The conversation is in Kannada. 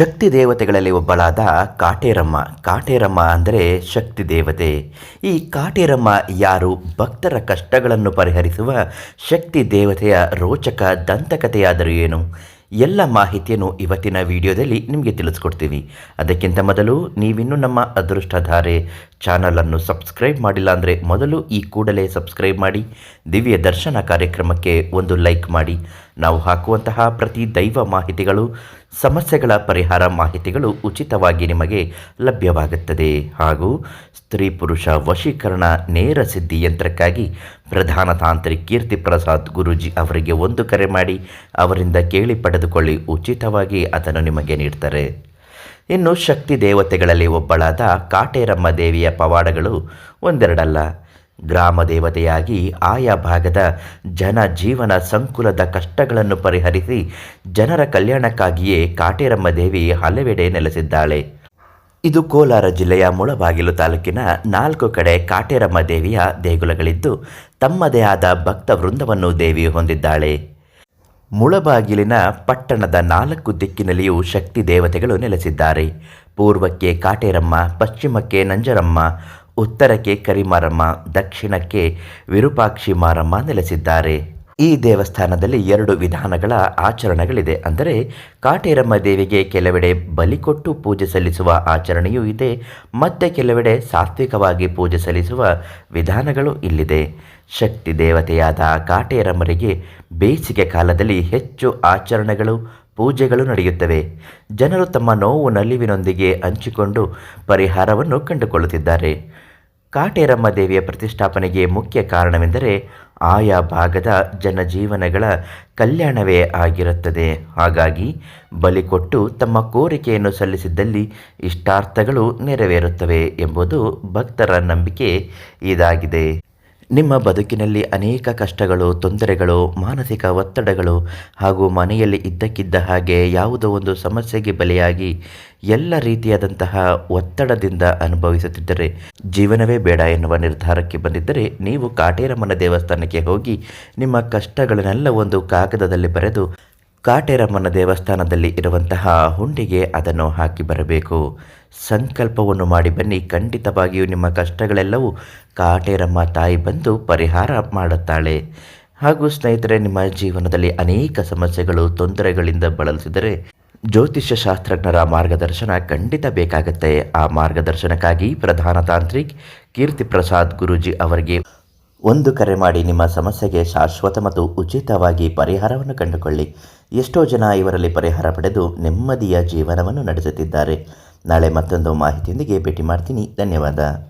ಶಕ್ತಿ ದೇವತೆಗಳಲ್ಲಿ ಒಬ್ಬಳಾದ ಕಾಟೇರಮ್ಮ. ಕಾಟೇರಮ್ಮ ಅಂದರೆ ಶಕ್ತಿ ದೇವತೆ. ಈ ಕಾಟೇರಮ್ಮ ಯಾರು ಭಕ್ತರ ಕಷ್ಟಗಳನ್ನು ಪರಿಹರಿಸುವ ಶಕ್ತಿ ದೇವತೆಯ ರೋಚಕ ದಂತಕಥೆಯಾದರೂ ಏನು? ಎಲ್ಲ ಮಾಹಿತಿಯನ್ನು ಇವತ್ತಿನ ವಿಡಿಯೋದಲ್ಲಿ ನಿಮಗೆ ತಿಳಿಸ್ಕೊಡ್ತೀವಿ. ಅದಕ್ಕಿಂತ ಮೊದಲು ನೀವಿನ್ನೂ ನಮ್ಮ ಅದೃಷ್ಟಧಾರೆ ಚಾನಲನ್ನು ಸಬ್ಸ್ಕ್ರೈಬ್ ಮಾಡಿಲ್ಲ ಅಂದರೆ ಮೊದಲು ಈ ಕೂಡಲೇ ಸಬ್ಸ್ಕ್ರೈಬ್ ಮಾಡಿ, ದಿವ್ಯ ದರ್ಶನ ಕಾರ್ಯಕ್ರಮಕ್ಕೆ ಒಂದು ಲೈಕ್ ಮಾಡಿ. ನಾವು ಹಾಕುವಂತಹ ಪ್ರತಿ ದೈವ ಮಾಹಿತಿಗಳು, ಸಮಸ್ಯೆಗಳ ಪರಿಹಾರ ಮಾಹಿತಿಗಳು ಉಚಿತವಾಗಿ ನಿಮಗೆ ಲಭ್ಯವಾಗುತ್ತದೆ. ಹಾಗೂ ಸ್ತ್ರೀ ಪುರುಷ ವಶೀಕರಣ ನೇರ ಸಿದ್ಧಿ ಯಂತ್ರಕ್ಕಾಗಿ ಪ್ರಧಾನ ತಾಂತ್ರಿ ಕೀರ್ತಿ ಪ್ರಸಾದ್ ಗುರೂಜಿ ಅವರಿಗೆ ಒಂದು ಕರೆ ಮಾಡಿ ಅವರಿಂದ ಕೇಳಿ ಪಡೆದುಕೊಳ್ಳಿ ಉಚಿತವಾಗಿ ಅದನ್ನು ನಿಮಗೆ ನೀಡ್ತಾರೆ. ಇನ್ನು ಶಕ್ತಿ ದೇವತೆಗಳಲ್ಲಿ ಒಬ್ಬಳಾದ ಕಾಟೇರಮ್ಮ ದೇವಿಯ ಪವಾಡಗಳು ಒಂದೆರಡಲ್ಲ. ಗ್ರಾಮ ದೇವತೆಯಾಗಿ ಆಯಾ ಭಾಗದ ಜನ ಜೀವನ ಸಂಕುಲದ ಕಷ್ಟಗಳನ್ನು ಪರಿಹರಿಸಿ ಜನರ ಕಲ್ಯಾಣಕ್ಕಾಗಿಯೇ ಕಾಟೇರಮ್ಮ ದೇವಿ ಹಲವೆಡೆ ನೆಲೆಸಿದ್ದಾಳೆ. ಇದು ಕೋಲಾರ ಜಿಲ್ಲೆಯ ಮುಳಬಾಗಿಲು ತಾಲೂಕಿನ ನಾಲ್ಕು ಕಡೆ ಕಾಟೇರಮ್ಮ ದೇವಿಯ ದೇಗುಲಗಳಿದ್ದು, ತಮ್ಮದೇ ಆದ ಭಕ್ತ ವೃಂದವನ್ನು ದೇವಿ ಹೊಂದಿದ್ದಾಳೆ. ಮುಳಬಾಗಿಲಿನ ಪಟ್ಟಣದ ನಾಲ್ಕು ದಿಕ್ಕಿನಲ್ಲಿಯೂ ಶಕ್ತಿ ದೇವತೆಗಳು ನೆಲೆಸಿದ್ದಾರೆ. ಪೂರ್ವಕ್ಕೆ ಕಾಟೇರಮ್ಮ, ಪಶ್ಚಿಮಕ್ಕೆ ನಂಜರಮ್ಮ, ಉತ್ತರಕ್ಕೆ ಕರಿಮಾರಮ್ಮ, ದಕ್ಷಿಣಕ್ಕೆ ವಿರೂಪಾಕ್ಷಿ ಮಾರಮ್ಮ ನೆಲೆಸಿದ್ದಾರೆ. ಈ ದೇವಸ್ಥಾನದಲ್ಲಿ ಎರಡು ವಿಧಾನಗಳ ಆಚರಣೆಗಳಿದೆ. ಅಂದರೆ ಕಾಟೇರಮ್ಮ ದೇವಿಗೆ ಕೆಲವೆಡೆ ಬಲಿ ಕೊಟ್ಟು ಪೂಜೆ ಸಲ್ಲಿಸುವ ಆಚರಣೆಯೂ ಇದೆ. ಮತ್ತೆ ಕೆಲವೆಡೆ ಸಾತ್ವಿಕವಾಗಿ ಪೂಜೆ ಸಲ್ಲಿಸುವ ವಿಧಾನಗಳು ಇಲ್ಲಿದೆ. ಶಕ್ತಿ ದೇವತೆಯಾದ ಕಾಟೇರಮ್ಮರಿಗೆ ಬೇಸಿಗೆ ಕಾಲದಲ್ಲಿ ಹೆಚ್ಚು ಆಚರಣೆಗಳು, ಪೂಜೆಗಳು ನಡೆಯುತ್ತವೆ. ಜನರು ತಮ್ಮ ನೋವು ನಲಿವಿನೊಂದಿಗೆ ಹಂಚಿಕೊಂಡು ಪರಿಹಾರವನ್ನು ಕಂಡುಕೊಳ್ಳುತ್ತಿದ್ದಾರೆ. ಕಾಟೇರಮ್ಮ ದೇವಿಯ ಪ್ರತಿಷ್ಠಾಪನೆಗೆ ಮುಖ್ಯ ಕಾರಣವೆಂದರೆ ಆಯಾ ಭಾಗದ ಜನಜೀವನಗಳ ಕಲ್ಯಾಣವೇ ಆಗಿರುತ್ತದೆ. ಹಾಗಾಗಿ ಬಲಿ ಕೊಟ್ಟು ತಮ್ಮ ಕೋರಿಕೆಯನ್ನು ಸಲ್ಲಿಸಿದ್ದಲ್ಲಿ ಇಷ್ಟಾರ್ಥಗಳು ನೆರವೇರುತ್ತವೆ ಎಂಬುದು ಭಕ್ತರ ನಂಬಿಕೆ ಇದಾಗಿದೆ. ನಿಮ್ಮ ಬದುಕಿನಲ್ಲಿ ಅನೇಕ ಕಷ್ಟಗಳು, ತೊಂದರೆಗಳು, ಮಾನಸಿಕ ಒತ್ತಡಗಳು ಹಾಗೂ ಮನೆಯಲ್ಲಿ ಇದ್ದಕ್ಕಿದ್ದ ಹಾಗೆ ಯಾವುದೋ ಒಂದು ಸಮಸ್ಯೆಗೆ ಬಲಿಯಾಗಿ ಎಲ್ಲ ರೀತಿಯಾದಂತಹ ಒತ್ತಡದಿಂದ ಅನುಭವಿಸುತ್ತಿದ್ದರೆ ಜೀವನವೇ ಬೇಡ ಎನ್ನುವ ನಿರ್ಧಾರಕ್ಕೆ ಬಂದಿದ್ದರೆ ನೀವು ಕಾಟೇರಮ್ಮನ ದೇವಸ್ಥಾನಕ್ಕೆ ಹೋಗಿ ನಿಮ್ಮ ಕಷ್ಟಗಳನ್ನೆಲ್ಲ ಒಂದು ಕಾಗದದಲ್ಲಿ ಬರೆದು ಕಾಟೇರಮ್ಮನ ದೇವಸ್ಥಾನದಲ್ಲಿ ಇರುವಂತಹ ಹುಂಡಿಗೆ ಅದನ್ನು ಹಾಕಿ ಬರಬೇಕು. ಸಂಕಲ್ಪವನ್ನು ಮಾಡಿ ಬನ್ನಿ. ಖಂಡಿತವಾಗಿಯೂ ನಿಮ್ಮ ಕಷ್ಟಗಳೆಲ್ಲವೂ ಕಾಟೇರಮ್ಮ ತಾಯಿ ಬಂದು ಪರಿಹಾರ ಮಾಡುತ್ತಾಳೆ. ಹಾಗೂ ಸ್ನೇಹಿತರೆ, ನಿಮ್ಮ ಜೀವನದಲ್ಲಿ ಅನೇಕ ಸಮಸ್ಯೆಗಳು, ತೊಂದರೆಗಳಿಂದ ಬಳಲಿಸಿದರೆ ಜ್ಯೋತಿಷ್ಯ ಶಾಸ್ತ್ರಜ್ಞರ ಮಾರ್ಗದರ್ಶನ ಖಂಡಿತ ಬೇಕಾಗುತ್ತೆ. ಆ ಮಾರ್ಗದರ್ಶನಕ್ಕಾಗಿ ಪ್ರಧಾನ ತಾಂತ್ರಿಕ್ ಕೀರ್ತಿ ಪ್ರಸಾದ್ ಗುರೂಜಿ ಅವರಿಗೆ ಒಂದು ಕರೆ ಮಾಡಿ ನಿಮ್ಮ ಸಮಸ್ಯೆಗೆ ಶಾಶ್ವತ ಮತ್ತು ಉಚಿತವಾಗಿ ಪರಿಹಾರವನ್ನು ಕಂಡುಕೊಳ್ಳಿ. ಎಷ್ಟೋ ಜನ ಇವರಲ್ಲಿ ಪರಿಹಾರ ಪಡೆದು ನೆಮ್ಮದಿಯ ಜೀವನವನ್ನು ನಡೆಸುತ್ತಿದ್ದಾರೆ. ನಾಳೆ ಮತ್ತೊಂದು ಮಾಹಿತಿಯೊಂದಿಗೆ ಭೇಟಿ ಮಾಡ್ತೀನಿ. ಧನ್ಯವಾದ.